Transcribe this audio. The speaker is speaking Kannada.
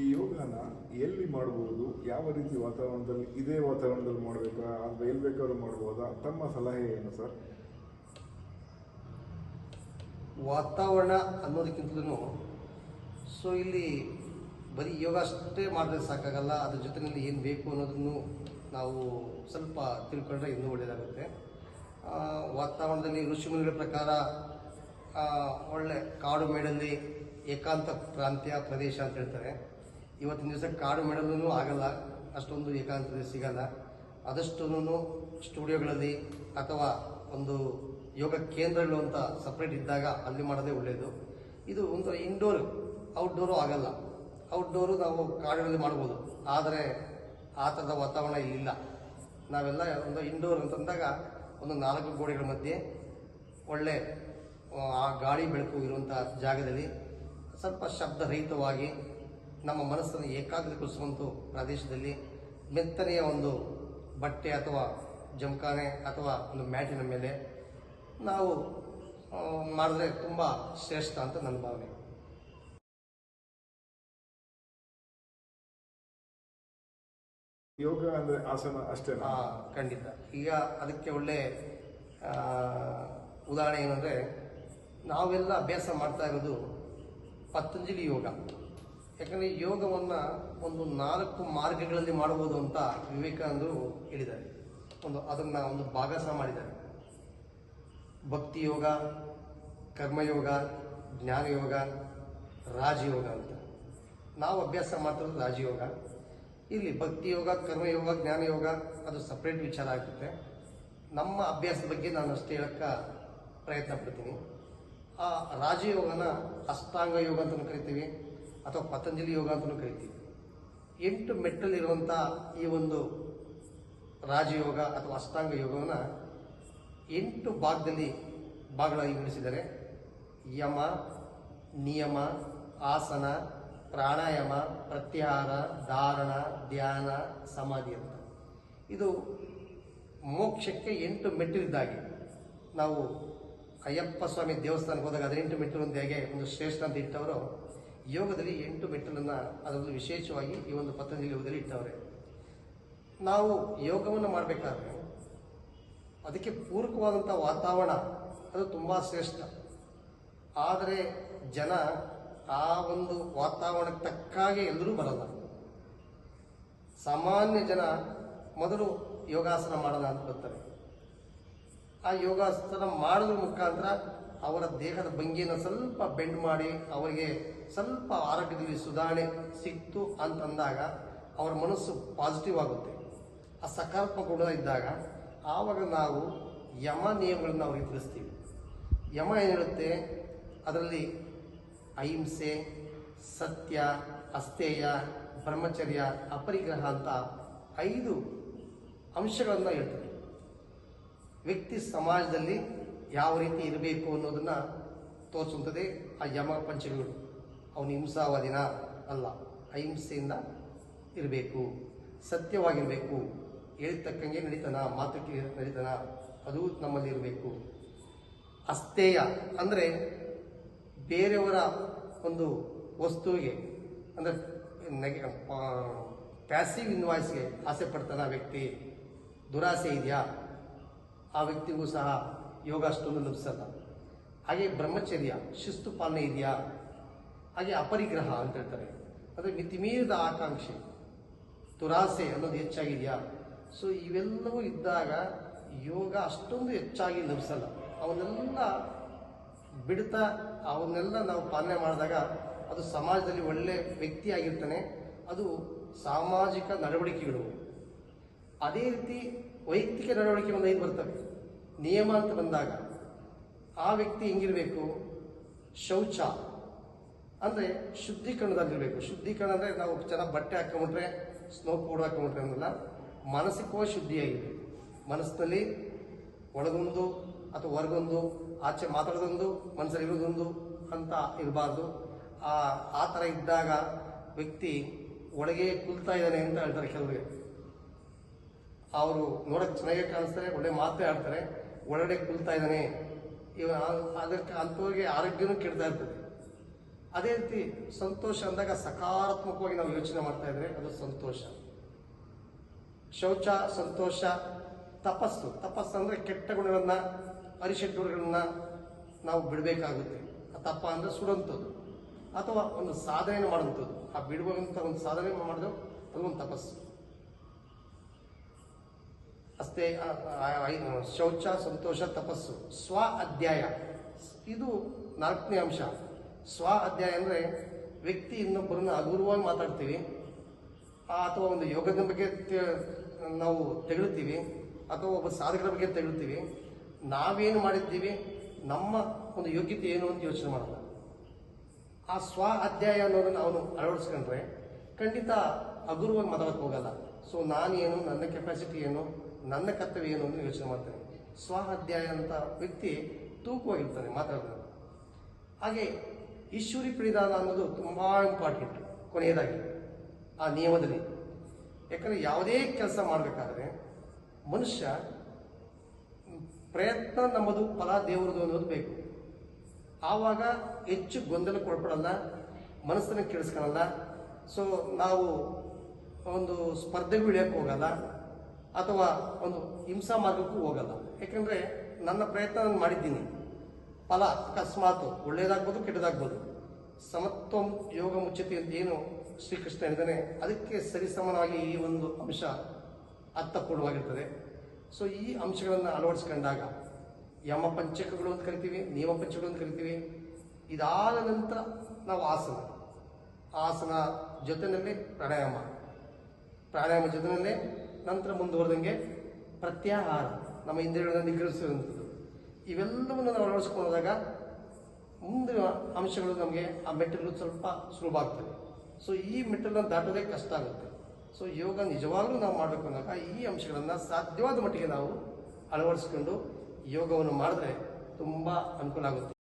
ಈ ಯೋಗನ ಎಲ್ಲಿ ಮಾಡಬಹುದು ಯಾವ ರೀತಿ ವಾತಾವರಣದಲ್ಲಿ, ಇದೇ ವಾತಾವರಣದಲ್ಲಿ ಮಾಡಬೇಕಾ ಅಥವಾ ಎಲ್ಲಿ ಬೇಕಾದ್ರೂ ಮಾಡ್ಬೋದಾ? ತಮ್ಮ ಸಲಹೆ ಏನು ಸರ್? ವಾತಾವರಣ ಅನ್ನೋದಕ್ಕಿಂತಲೂ, ಸೊ ಇಲ್ಲಿ ಬರೀ ಯೋಗ ಅಷ್ಟೇ ಮಾಡಿದ್ರೆ ಸಾಕಾಗಲ್ಲ, ಅದ್ರ ಜೊತೆಯಲ್ಲಿ ಏನು ಬೇಕು ಅನ್ನೋದನ್ನು ನಾವು ಸ್ವಲ್ಪ ತಿಳ್ಕೊಂಡ್ರೆ ಇನ್ನೂ ಒಳ್ಳೆಯದಾಗುತ್ತೆ ವಾತಾವರಣದಲ್ಲಿ ಋಷಿಮುನಿಗಳ ಪ್ರಕಾರ ಒಳ್ಳೆ ಕಾಡು ಮೇಡಲ್ಲಿ ಏಕಾಂತ ಪ್ರಾಂತ್ಯ ಪ್ರದೇಶ ಅಂತ ಹೇಳ್ತಾರೆ. ಇವತ್ತಿನ ದಿವಸ ಕಾಡು ಮಾಡಲು ಆಗಲ್ಲ, ಅಷ್ಟೊಂದು ಏಕಾಂತದಲ್ಲಿ ಸಿಗಲ್ಲ. ಆದಷ್ಟು ಸ್ಟುಡಿಯೋಗಳಲ್ಲಿ ಅಥವಾ ಒಂದು ಯೋಗ ಕೇಂದ್ರಗಳು ಅಂತ ಸಪ್ರೇಟ್ ಇದ್ದಾಗ ಅಲ್ಲಿ ಮಾಡೋದೇ ಒಳ್ಳೆಯದು ಇದು ಒಂದು ಇಂಡೋರ್ ಔಟ್ಡೋರು ಆಗಲ್ಲ. ಔಟ್ಡೋರು ನಾವು ಕಾಡುಗಳಲ್ಲಿ ಮಾಡ್ಬೋದು. ಆದರೆ ಆ ಥರದ ವಾತಾವರಣ ಇಲ್ಲಿಲ್ಲ. ನಾವೆಲ್ಲ ಒಂದು ಇಂಡೋರ್ ಅಂತಂದಾಗ ಒಂದು ನಾಲ್ಕು ಗೋಡೆಗಳ ಮಧ್ಯೆ ಒಳ್ಳೆ, ಆ, ಗಾಳಿ ಬೆಳಕು ಇರುವಂಥ ಜಾಗದಲ್ಲಿ ಸ್ವಲ್ಪ ಶಬ್ದರಹಿತವಾಗಿ ನಮ್ಮ ಮನಸ್ಸನ್ನು ಏಕಾಗ್ರಗೊಳಿಸುವಂಥ ಪ್ರದೇಶದಲ್ಲಿ ಮೆತ್ತನೆಯ ಒಂದು ಬಟ್ಟೆ ಅಥವಾ ಜಮಖಾನೆ ಅಥವಾ ಒಂದು ಮ್ಯಾಟಿನ ಮೇಲೆ ನಾವು ಮಾಡಿದ್ರೆ ತುಂಬ ಶ್ರೇಷ್ಠ ಅಂತ ನನ್ನ ಭಾವನೆ. ಯೋಗ ಅಂದರೆ ಆಸನ ಅಷ್ಟೇ ಹಾಂ ಖಂಡಿತ. ಈಗ ಅದಕ್ಕೆ ಒಳ್ಳೆ ಉದಾಹರಣೆ ಏನಂದರೆ ನಾವೆಲ್ಲ ಅಭ್ಯಾಸ ಮಾಡ್ತಾ ಇರೋದು ಪತಂಜಲಿ ಯೋಗ. ಯಾಕಂದರೆ ಯೋಗವನ್ನು ಒಂದು ನಾಲ್ಕು ಮಾರ್ಗಗಳಲ್ಲಿ ಮಾಡಬಹುದು ಅಂತ ವಿವೇಕಾನಂದರು ಹೇಳಿದ್ದಾರೆ. ಒಂದು ಅದನ್ನು ಒಂದು ಭಾಗಸ ಮಾಡಿದ್ದಾರೆ. ಭಕ್ತಿ ಯೋಗ ಕರ್ಮಯೋಗ ಜ್ಞಾನಯೋಗ ರಾಜಯೋಗ ಅಂತ. ನಾವು ಅಭ್ಯಾಸ ಮಾಡ್ತಿರೋದು ರಾಜಯೋಗ ಇಲ್ಲಿ ಭಕ್ತಿ ಯೋಗ ಕರ್ಮಯೋಗ ಜ್ಞಾನಯೋಗ ಅದು ಸಪ್ರೇಟ್ ವಿಚಾರ ಆಗುತ್ತೆ. ನಮ್ಮ ಅಭ್ಯಾಸದ ಬಗ್ಗೆ ನಾನು ಅಷ್ಟೇ ಹೇಳಕ್ಕೆ ಪ್ರಯತ್ನ ಪಡ್ತೀನಿ. ಆ ರಾಜಯೋಗನ ಅಷ್ಟಾಂಗ ಯೋಗ ಅಂತಲೂ ಕರಿತೀವಿ. ಅಥವಾ ಪತಂಜಲಿ ಯೋಗ ಅಂತಲೂ ಕರಿತೀವಿ. ಎಂಟು ಮೆಟ್ಟಲಿರುವಂಥ ಈ ಒಂದು ರಾಜಯೋಗ ಅಥವಾ ಅಷ್ಟಾಂಗ ಯೋಗವನ್ನು ಎಂಟು ಭಾಗದಲ್ಲಿ ಭಾಗಗಳಾಗಿ ವಿಂಗಡಿಸಿದ್ದಾರೆ. ಯಮ, ನಿಯಮ, ಆಸನ, ಪ್ರಾಣಾಯಾಮ, ಪ್ರತ್ಯಾಹಾರ, ಧಾರಣ, ಧ್ಯಾನ, ಸಮಾಧಿ ಅಂತ. ಇದು ಮೋಕ್ಷಕ್ಕೆ ಎಂಟು ಮೆಟ್ಟಿಲಿದ್ದಾಗೆ. ನಾವು ಅಯ್ಯಪ್ಪ ಸ್ವಾಮಿ ದೇವಸ್ಥಾನಕ್ಕೆ ಹೋದಾಗ ಹದಿನೆಂಟು ಮೆಟ್ಟಿಲು ಒಂದು ಹೇಗೆ ಒಂದು ಶ್ರೇಷ್ಠ ಅಂತ ಇಟ್ಟವರು ಯೋಗದಲ್ಲಿ ಎಂಟು ಮೆಟ್ಟಲನ್ನು ಅದರಲ್ಲೂ ವಿಶೇಷವಾಗಿ ಈ ಒಂದು ಪತಂಜಲಿ ಯೋಗದಲ್ಲಿ ಇಟ್ಟವ್ರೆ. ನಾವು ಯೋಗವನ್ನು ಮಾಡಬೇಕಾದ್ರೆ ಅದಕ್ಕೆ ಪೂರಕವಾದಂಥ ವಾತಾವರಣ, ಅದು ತುಂಬ ಶ್ರೇಷ್ಠ. ಆದರೆ ಜನ ಆ ಒಂದು ವಾತಾವರಣಕ್ಕೆ ತಕ್ಕಾಗೆ ಎಲ್ಲರೂ ಬರಲ್ಲ. ಸಾಮಾನ್ಯ ಜನ ಮೊದಲು ಯೋಗಾಸನ ಮಾಡೋಣ ಅಂತ ಬರ್ತಾರೆ. ಆ ಯೋಗಾಸನ ಮಾಡೋದ್ರ ಮುಖಾಂತರ ಅವರ ದೇಹದ ಭಂಗಿಯನ್ನು ಸ್ವಲ್ಪ ಬೆಂಡ್ ಮಾಡಿ ಅವರಿಗೆ ಸ್ವಲ್ಪ ಆರೋಗ್ಯದಲ್ಲಿ ಸುಧಾರಣೆ ಸಿಕ್ತು ಅಂತಂದಾಗ ಅವರ ಮನಸ್ಸು ಪಾಸಿಟಿವ್ ಆಗುತ್ತೆ. ಆ ಸಕಾರಾತ್ಮಕ ಗುಣ ಇದ್ದಾಗ ಆವಾಗ ನಾವು ಯಮ ನಿಯಮಗಳನ್ನು ಅವರಿಗೆ ತಿಳಿಸ್ತೀವಿ. ಯಮ ಏನು ಅದರಲ್ಲಿ ಅಹಿಂಸೆ, ಸತ್ಯ ಅಸ್ತೇಯ ಬ್ರಹ್ಮಚರ್ಯ, ಅಪರಿಗ್ರಹ ಅಂತ ಐದು ಅಂಶಗಳನ್ನು ಹೇಳ್ತಾರೆ ವ್ಯಕ್ತಿ ಸಮಾಜದಲ್ಲಿ ಯಾವ ರೀತಿ ಇರಬೇಕು ಅನ್ನೋದನ್ನ ತೋರಿಸುತ್ತದೆ ಆ ಯಮ ಪಂಚಮಿಗಳು. ಅವನು ಹಿಂಸಾವಾದಿನ ಅಲ್ಲ. ಅಹಿಂಸೆಯಿಂದ ಇರಬೇಕು. ಸತ್ಯವಾಗಿರಬೇಕು. ಹೇಳ್ತಕ್ಕಂಗೆ ನಡೀತಾನ ಮಾತು ನಡೀತಾನ, ಅದು ನಮ್ಮಲ್ಲಿ ಇರಬೇಕು. ಅಸ್ತೇಯ ಅಂದರೆ ಬೇರೆಯವರ ಒಂದು ವಸ್ತುವಿಗೆ, ಅಂದರೆ ನೆಗೆ ಪ್ಯಾಸಿವ್ ಇನ್ವಾಯ್ಸ್ಗೆ ಆಸೆ ಪಡ್ತಾನ ವ್ಯಕ್ತಿ. ದುರಾಸೆ ಇದೆಯಾ? ಆ ವ್ಯಕ್ತಿಗೂ ಸಹ ಯೋಗ ಅಷ್ಟೊಂದು ಲಭಿಸಲ್ಲ. ಹಾಗೆ ಬ್ರಹ್ಮಚರ್ಯ ಶಿಸ್ತು ಪಾಲನೆ ಇದೆಯಾ? ಹಾಗೆ ಅಪರಿಗ್ರಹ ಅಂತ ಹೇಳ್ತಾರೆ. ಅಂದರೆ ಮಿತಿಮೀರಿದ ಆಕಾಂಕ್ಷೆ. ದುರಾಸೆ ಅನ್ನೋದು ಹೆಚ್ಚಾಗಿದೆಯಾ? ಸೊ ಇವೆಲ್ಲವೂ ಇದ್ದಾಗ ಯೋಗ ಅಷ್ಟೊಂದು ಹೆಚ್ಚಾಗಿ ಲಭಿಸಲ್ಲ. ಅವನ್ನೆಲ್ಲ ಬಿಡ್ತಾ, ಅವನ್ನೆಲ್ಲ ನಾವು ಪಾಲನೆ ಮಾಡಿದಾಗ ಅದು ಸಮಾಜದಲ್ಲಿ ಒಳ್ಳೆ ವ್ಯಕ್ತಿಯಾಗಿರ್ತಾನೆ. ಅದು ಸಾಮಾಜಿಕ ನಡವಳಿಕೆಗಳು. ಅದೇ ರೀತಿ ವೈಯಕ್ತಿಕ ನಡವಳಿಕೆ ಒಂದು ಐದು ಬರ್ತವೆ. ನಿಯಮ ಅಂತ ಬಂದಾಗ, ಆ ವ್ಯಕ್ತಿ ಹೆಂಗಿರಬೇಕು? ಶೌಚ. ಅಂದರೆ ಶುದ್ಧೀಕರಣದಲ್ಲಿರಬೇಕು. ಶುದ್ಧೀಕರಣ ಅಂದರೆ ನಾವು ಚೆನ್ನಾಗಿ ಬಟ್ಟೆ ಹಾಕೊಂಬಿಟ್ರೆ ಸ್ನೋ ಪೌಡರ್ ಹಾಕೊಂಬಿಟ್ರೆ ಅನ್ನಲ್ಲ, ಮಾನಸಿಕವಾಗಿ ಶುದ್ಧಿಯಾಗಿರಬೇಕು. ಮನಸ್ಸಿನಲ್ಲಿ ಒಳಗೊಂದು ಅಥವಾ ಹೊರಗೊಂದು, ಆಚೆ ಮಾತಾಡೋದೊಂದು ಮನಸ್ಸಲ್ಲಿ ಇರೋದೊಂದು ಅಂತ ಇರಬಾರ್ದು. ಆ ಆ ಥರ ಇದ್ದಾಗ ವ್ಯಕ್ತಿ ಒಳಗೆ ಕುಲ್ತಾ ಇದ್ದಾನೆ ಅಂತ ಹೇಳ್ತಾರೆ ಕೆಲವರಿಗೆ. ಅವರು ನೋಡಕ್ಕೆ ಚೆನ್ನಾಗೇ ಕಾಣಿಸ್ತಾರೆ, ಒಳ್ಳೆ ಮಾತೇ ಆಡ್ತಾರೆ, ಒಳಗಡೆ ಕುಲ್ತಾ ಇದ್ದಾನೆ. ಇವ ಅದಕ್ಕೆ ಅಂಥವ್ರಿಗೆ ಆರೋಗ್ಯನೂ ಕೆಡ್ತಾ ಇರ್ತದೆ. ಅದೇ ರೀತಿ ಸಂತೋಷ ಅಂದಾಗ ಸಕಾರಾತ್ಮಕವಾಗಿ ನಾವು ಯೋಚನೆ ಮಾಡ್ತಾ ಇದ್ರೆ ಅದು ಸಂತೋಷ. ಶೌಚ, ಸಂತೋಷ, ತಪಸ್ಸು. ತಪಸ್ಸು ಅಂದ್ರೆ ಕೆಟ್ಟ ಗುಣಗಳನ್ನ ಅರಿಷಡ್ಗುಣಗಳನ್ನ ನಾವು ಬಿಡಬೇಕಾಗುತ್ತೆ. ತಪ್ಪ ಅಂದ್ರೆ ಸುಡುವಂಥದ್ದು ಅಥವಾ ಒಂದು ಸಾಧನೆ ಮಾಡುವಂಥದ್ದು. ಆ ಬಿಡುವಂಥ ಒಂದು ಸಾಧನೆ ಮಾಡಿದ್ರು ಅದು ಒಂದು ತಪಸ್ಸು. ಅಷ್ಟೇ ಶೌಚ, ಸಂತೋಷ, ತಪಸ್ಸು. ಸ್ವ ಅಧ್ಯಾಯ. ಇದು ನಾಲ್ಕನೇ ಅಂಶ. ಸ್ವ ಅಧ್ಯಾಯ ಅಂದರೆ ವ್ಯಕ್ತಿ ಇನ್ನೊಬ್ಬರನ್ನ ಹಗುರವಾಗಿ ಮಾತಾಡ್ತೀವಿ. ಅಥವಾ ಒಂದು ಯೋಗದ ಬಗ್ಗೆ ನಾವು ತೆಗಳ್ತೀವಿ, ಅಥವಾ ಒಬ್ಬ ಸಾಧಕರ ಬಗ್ಗೆ ತೆಗಳ್ತೀವಿ. ನಾವೇನು ಮಾಡಿದ್ದೀವಿ? ನಮ್ಮ ಒಂದು ಯೋಗ್ಯತೆ ಏನು ಅಂತ ಯೋಚನೆ ಮಾಡಲ್ಲ ಆ ಸ್ವ ಅಧ್ಯಾಯ ಅನ್ನೋದನ್ನು ಅವನು ಅಳವಡಿಸ್ಕೊಂಡ್ರೆ ಖಂಡಿತ ಹಗುರವಾಗಿ ಮಾತಾಡಕ್ಕೆ ಹೋಗಲ್ಲ. ಸೊ ನಾನೇನು, ನನ್ನ ಕೆಪಾಸಿಟಿ ಏನು, ನನ್ನ ಕರ್ತವ್ಯ ಏನು ಅಂತ ಯೋಚನೆ ಮಾಡ್ತೇನೆ. ಸ್ವ ಅಧ್ಯಾಯ ಅಂತ ವ್ಯಕ್ತಿ ತೂಕವಾಗಿರ್ತಾನೆ ಮಾತಾಡೋದು ಹಾಗೆ, ಈಶ್ವರಿ ಪ್ರಿದಾನ ಅನ್ನೋದು ತುಂಬ ಇಂಪಾರ್ಟೆಂಟ್ ಕೊನೆಯದಾಗಿ, ಆ ನಿಯಮದಲ್ಲಿ. ಯಾಕಂದರೆ ಯಾವುದೇ ಕೆಲಸ ಮಾಡಬೇಕಾದ್ರೆ, ಮನುಷ್ಯ ಪ್ರಯತ್ನ ನಮ್ಮದು, ಫಲ ದೇವರದು ಅನ್ನೋದು ಬೇಕು. ಆವಾಗ ಹೆಚ್ಚು ಗೊಂದಲಕ್ಕೆ ಒಳಪಡಲ್ಲ ಮನಸ್ಸನ್ನು ಕೇಳಿಸ್ಕೊಳಲ್ಲ ಸೊ ನಾವು ಒಂದು ಸ್ಪರ್ಧೆಗೂ ಇಳಿಯಕ್ಕೆ ಹೋಗಲ್ಲ ಅಥವಾ ಒಂದು ಹಿಂಸಾ ಮಾರ್ಗಕ್ಕೂ ಹೋಗಲ್ಲ. ಯಾಕೆಂದರೆ ನನ್ನ ಪ್ರಯತ್ನ ನಾನು ಮಾಡಿದ್ದೀನಿ. ಫಲ, ಅಕಸ್ಮಾತ್, ಒಳ್ಳೆಯದಾಗ್ಬೋದು, ಕೆಟ್ಟದಾಗ್ಬೋದು. ಸಮತ್ವ ಯೋಗ ಮುಚ್ಚತೆ ಅಂತ ಏನು ಶ್ರೀಕೃಷ್ಣ ಹೇಳಿದಾನೆ ಅದಕ್ಕೆ ಸರಿಸಮನಾಗಿ ಈ ಒಂದು ಅಂಶ ಅರ್ಥಪೂರ್ಣವಾಗಿರ್ತದೆ. ಸೊ ಈ ಅಂಶಗಳನ್ನು ಅಳವಡಿಸ್ಕೊಂಡಾಗ ಯಮ ಪಂಚಕಗಳು ಅಂತ ಕರಿತೀವಿ ನಿಯಮ ಪಂಚಕಗಳು ಅಂತ ಕರಿತೀವಿ, ಇದಾದ ನಂತರ ನಾವು ಆಸನ. ಆಸನ ಜೊತೆಯಲ್ಲಿ ಪ್ರಾಣಾಯಾಮ. ಪ್ರಾಣಾಯಾಮ ಜೊತೆಯಲ್ಲೇ ನಂತರ ಮುಂದುವರೆದಂಗೆ ಪ್ರತ್ಯಾಹಾರ. ನಮ್ಮ ಇಂದ್ರಿಯಗಳನ್ನು ನಿಗ್ರಹಿಸುವಂಥದ್ದು. ಇವೆಲ್ಲವನ್ನು ನಾವು ಅಳವಡಿಸ್ಕೊಂಡಾಗ ಮುಂದಿನ ಅಂಶಗಳು ನಮಗೆ ಆ ಮೆಟ್ಟಿಲು ಸ್ವಲ್ಪ ಸುಲಭ ಆಗ್ತದೆ. ಸೊ ಈ ಮೆಟ್ಟಲನ್ನು ದಾಟೋದೇ ಕಷ್ಟ ಆಗುತ್ತೆ. ಸೊ ಯೋಗ ನಿಜವಾಗಲೂ ನಾವು ಮಾಡಬೇಕು ಅಂದಾಗ ಈ ಅಂಶಗಳನ್ನು ಸಾಧ್ಯವಾದ ಮಟ್ಟಿಗೆ ನಾವು ಅಳವಡಿಸ್ಕೊಂಡು ಯೋಗವನ್ನು ಮಾಡಿದ್ರೆ ತುಂಬ ಅನುಕೂಲ ಆಗುತ್ತೆ.